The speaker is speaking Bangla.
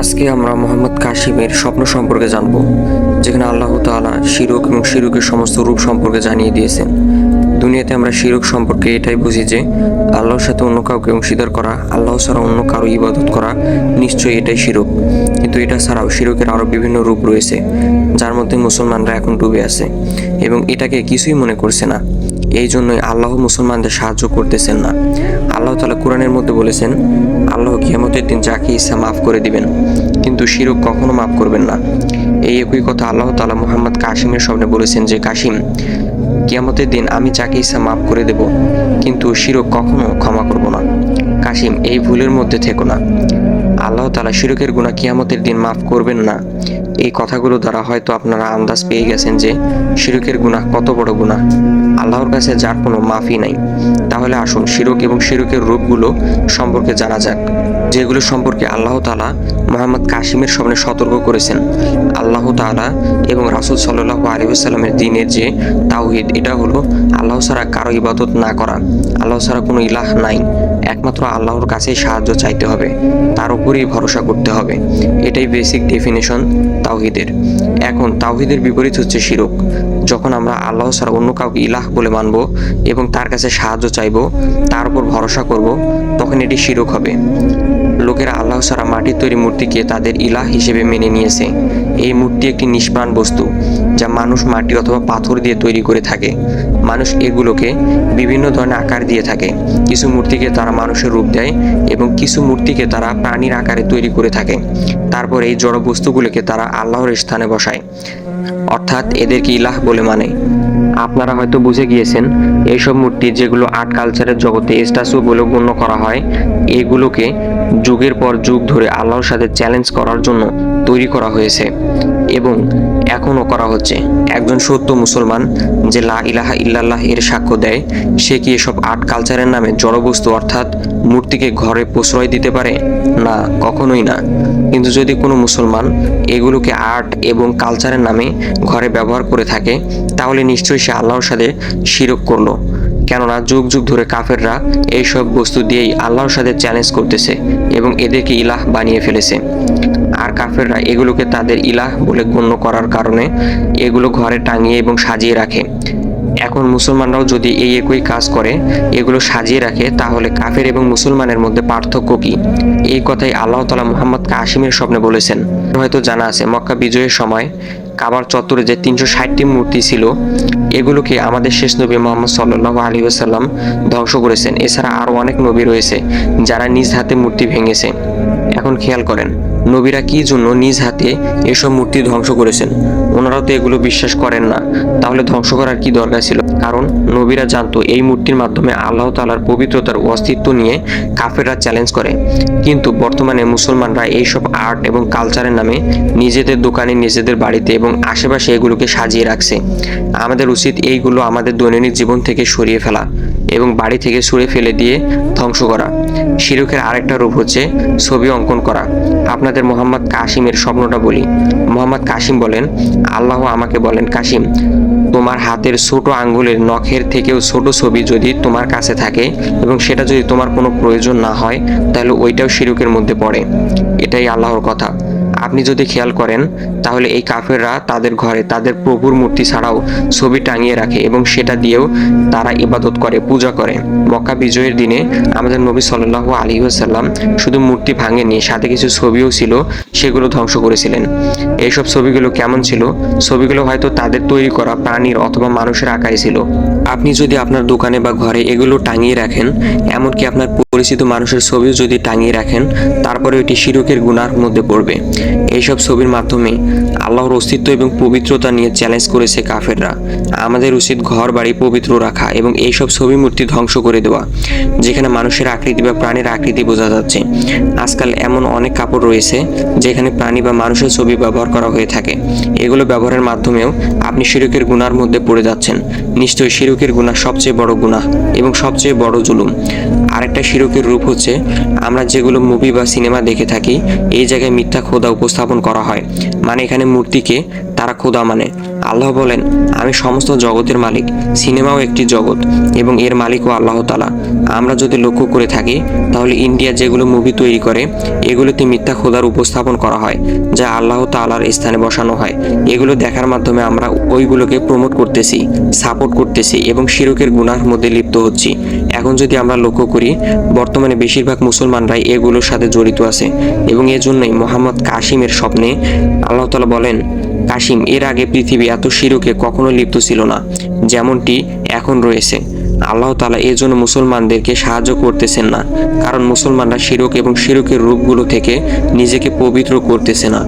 আজকে আমরা মোহাম্মদ কাশিমের স্বপ্ন সম্পর্কে জানব, যেখানে আল্লাহ তাআলা শিরক এবং শিরকের সমস্ত রূপ সম্পর্কে জানিয়ে দিয়েছেন। দুনিয়াতে আমরা শিরক সম্পর্কে এটাই বুঝি যে, আল্লাহর সাথে অন্য কাউকে অংশীদার করা, আল্লাহ ছাড়া অন্য কারও ইবাদত করা নিশ্চয়ই এটাই শিরক। কিন্তু এটা ছাড়াও শিরকের আরও বিভিন্ন রূপ রয়েছে, যার মধ্যে মুসলমানরা এখন ডুবে আছে এবং এটাকে কিছুই মনে করছে না। এই জন্যই আল্লাহ মুসলমানদের সাহায্য করতেছেন না। আল্লাহ তালা কোরআনের মধ্যে বলেছেন, আল্লাহ কিয়ামতের দিন যাকে ইচ্ছা মাফ করে দিবেন, কিন্তু শিরক কখনো মাফ করবেন না। এই একই কথা আল্লাহ তালা মোহাম্মদ কাশিমের স্বপ্নে বলেছেন যে, কাশিম, কিয়ামতের দিন আমি যাকে ইচ্ছা মাফ করে দেব, কিন্তু শিরক কখনো ক্ষমা করব না। কাশিম, এই ভুলের মধ্যে থেকো না। আল্লাহ তালা শিরকের গুণা কিয়ামতের দিন মাফ করবেন না। এই কথাগুলো দ্বারা হয়তো আপনারা আন্দাজ পেয়ে গেছেন যে শিরকের গুনাহ কত বড় গুনাহ। আল্লাহর কাছে যার কোনো মাফি নাই। তাহলে আসুন শিরক এবং শিরকের রূপগুলো সম্পর্কে জানা যাক, যেগুলো সম্পর্কে আল্লাহ তালা মোহাম্মদ কাশিমের সামনে সতর্ক করেছেন। আল্লাহ তাআলা এবং রাসুল সাল্লাহ আলহিসাল্লামের দিনের যে তাওহিদ, এটা হলো আল্লাহ ছাড়া কারও ইবাদত না করা। আল্লাহ ছাড়া কোনো ইলাহ নাই। একমাত্র আল্লাহর কাছেই সাহায্য চাইতে হবে, তার উপরেই ভরসা করতে হবে। এটাই বেসিক ডেফিনেশন তাওহিদের। এখন তাওহিদের বিপরীত হচ্ছে শিরক। যখন আমরা আল্লাহ ছাড়া অন্য কাউকে ইলাহ বলে মানব এবং তার কাছে সাহায্য চাইব, তার উপর ভরসা করব, তখন এটি শিরক হবে। লোকেরা আল্লাহ ছাড়া মাটির তৈরি মূর্তিকে তাদের ইলাহ হিসেবে মেনে নিয়েছে। এই মূর্তি একটি নিষ্প্রাণ বস্তু, যা মানুষ মাটি অথবা পাথর দিয়ে তৈরি করে থাকে। মানুষ এগুলোকে বিভিন্ন ধরনের আকার দিয়ে থাকে। কিছু মূর্তিকে তারা মানুষের রূপ দেয় এবং কিছু মূর্তিকে তারা প্রাণীর আকারে তৈরি করে থাকে। তারপর এই জড় বস্তুগুলোকে তারা আল্লাহর স্থানে বসায়। অর্থাৎ এদেরকে ইলাহ বলে মানে। আপনারা হয়তো বুঝে গিয়েছেন, এইসব মূর্তি যেগুলো আর্ট কালচারের জগতে স্ট্যাচু বলে গণ্য করা হয়, এগুলোকে যুগের পর যুগ ধরে আল্লাহর সাথে চ্যালেঞ্জ করার জন্য তৈরি করা হয়েছে এবং এখনও করা হচ্ছে। একজন সত্য মুসলমান যে লা ইলাহা ইল্লাল্লাহ এর সাক্ষ্য দেয়, সে কি এসব আর্ট কালচারের নামে জড়বস্তু অর্থাৎ মূর্তিকে ঘরে প্রশ্রয় দিতে পারে? না, কখনোই না। কিন্তু যদি কোনো মুসলমান এগুলোকে আর্ট এবং কালচারের নামে ঘরে ব্যবহার করে থাকে, তাহলে নিশ্চয়ই সে আল্লাহর সাথে শিরক করল। কেননা যুগ যুগ ধরে কাফেররা এইসব বস্তু দিয়েই আল্লাহর সাথে চ্যালেঞ্জ করতেছে এবং এদেরকে ইলাহ বানিয়ে ফেলেছে। আর কাফেররা এগুলোকে তাদের ইলাহ বলে গণ্য করার কারণে এগুলো ঘরে টাঙিয়ে এবং সাজিয়ে রাখে। এখন মুসলমানরাও যদি এই একই কাজ করে, এগুলো সাজিয়ে রাখে, তাহলে কাফের এবং মুসলমানের মধ্যে পার্থক্য কি? এই কথাই আল্লাহ তালা মোহাম্মদ কাশিমের স্বপ্নে বলেছেন। হয়তো জানা আছে, মক্কা বিজয়ের সময় কাবার চত্বরে যে তিনশো ষাটটি মূর্তি ছিল, এগুলোকে আমাদের শেষ নবী মোহাম্মদ সাল্লাহ আলী আসাল্লাম ধ্বংস করেছেন। এছাড়া আরও অনেক নবী রয়েছে যারা নিজ হাতে মূর্তি ভেঙেছে। এখন খেয়াল করেন, নবীরা কি জন্য নিজ হাতে এসব মূর্তি ধ্বংস করেছেন? ওনারাও তো এগুলো বিশ্বাস করেন না। তাহলে ধ্বংস করার কি দরকার ছিল? কারণ নবীরা জানতো এই মূর্তির মাধ্যমে আল্লাহ তালার পবিত্রতার অস্তিত্ব নিয়ে কাফেররা চ্যালেঞ্জ করে। কিন্তু বর্তমানে মুসলমানরা এইসব আর্ট এবং কালচারের নামে নিজেদের দোকানে, নিজেদের বাড়িতে এবং আশেপাশে এগুলোকে সাজিয়ে রাখছে। আমাদের উচিত এইগুলো আমাদের দৈনন্দিন জীবন থেকে সরিয়ে ফেলা এবং বাড়ি থেকে সরে ফেলে দিয়ে ধ্বংস করা। শিরকের আরেকটা রূপ হচ্ছে ছবি অঙ্কন করা। আপনাদের মোহাম্মদ কাশিমের স্বপ্নটা বলি। মোহাম্মদ কাশিম বলেন, আল্লাহ আমাকে বলেন কাশিম তোমার হাতের ছোট আঙ্গুলের নখের থেকেও ছোট ছবি যদি তোমার কাছে থাকে এবং সেটা যদি তোমার কোনো প্রয়োজন না হয়, তাহলে ওইটাও শিরুকের মধ্যে পড়ে। এটাই আল্লাহর কথা। আপনি যদি খেয়াল করেন, তাহলে এই কাফেররা তাদের ঘরে তাদের প্রভুর মূর্তি ছাড়াও ছবি টাঙিয়ে রাখে এবং সেটা দিয়েও তারা ইবাদত করে, পূজা করে। মক্কা বিজয়ের দিনে আমাদের নবী সাল্লাহ আলী আসাল্লাম শুধু মূর্তি ভাঙেনি সাথে কিছু ছবিও ছিল, সেগুলো ধ্বংস করেছিলেন। এইসব ছবিগুলো কেমন ছিল? ছবিগুলো হয়তো তাদের তৈরি করা প্রাণীর অথবা মানুষের আকারে ছিল। আপনি যদি আপনার দোকানে বা ঘরে এগুলো টাঙিয়ে রাখেন, এমনকি আপনার পরিচিত মানুষের ছবিও যদি টাঙিয়ে রাখেন তারপরে এটি শিরকের গুনার মধ্যে পড়বে। এইসব ছবির মাধ্যমে আল্লাহর অস্তিত্ব এবং পবিত্রতা নিয়ে চ্যালেঞ্জ করেছে কাফেররা। আমাদের উচিত ঘর বাড়ি পবিত্র রাখা এবং এইসব ছবি মূর্তি ধ্বংস করে দেওয়া, যেখানে মানুষের আকৃতি বা প্রাণীর আকৃতি বোঝা যাচ্ছে। আজকাল এমন অনেক কাপড় রয়েছে, যেখানে প্রাণী বা মানুষের ছবি ব্যবহার করা হয়ে থাকে। এগুলো ব্যবহারের মাধ্যমেও আপনি শিরকের গুনার মধ্যে পড়ে যাচ্ছেন। নিশ্চয়ই শিরকের গুনাহ সবচেয়ে বড় গুনাহ এবং সবচেয়ে বড় জুলুম। আরেকটা শিরকের রূপ হচ্ছে, আমরা যেগুলো মুভি বা সিনেমা দেখে থাকি, এই জায়গায় মিথ্যা খোদা উপস্থাপন করা হয়। মানে এখানে মূর্তিকে তারা খোদা মানে। আল্লাহ বলেন, আমি সমস্ত জগতের মালিক, সিনেমাও একটি জগৎ, এবং এর মালিকও আল্লাহ তালা আমরা যদি লক্ষ্য করে থাকি, তাহলে ইন্ডিয়া যেগুলো মুভি তৈরি করে, এগুলোতে মিথ্যা খোদার উপস্থাপন করা হয়, যা আল্লাহ তালার স্থানে বসানো হয়। এগুলো দেখার মাধ্যমে আমরা ওইগুলোকে প্রমোট করতেছি, সাপোর্ট করতেছি, এবং শিরকের গুনার মধ্যে লিপ্ত হচ্ছি। এখন যদি আমরা লক্ষ্য করি, বর্তমানে বেশিরভাগ মুসলমানরাই এগুলোর সাথে জড়িত আছে, এবং এজন্যই মোহাম্মদ কাশিমের স্বপ্নে আল্লাহ তালা বলেন কাশিম এর আগে পৃথিবী এত শিরুকে কখনো লিপ্ত ছিল না, যেমনটি এখন রয়েছে। আল্লাহ তালা এই জন্য মুসলমানদেরকে সাহায্য করতেছেন না, কারণ মুসলমানরা শিরক এবং শিরকের রূপগুলো থেকে নিজেকে পবিত্র করতেছে না।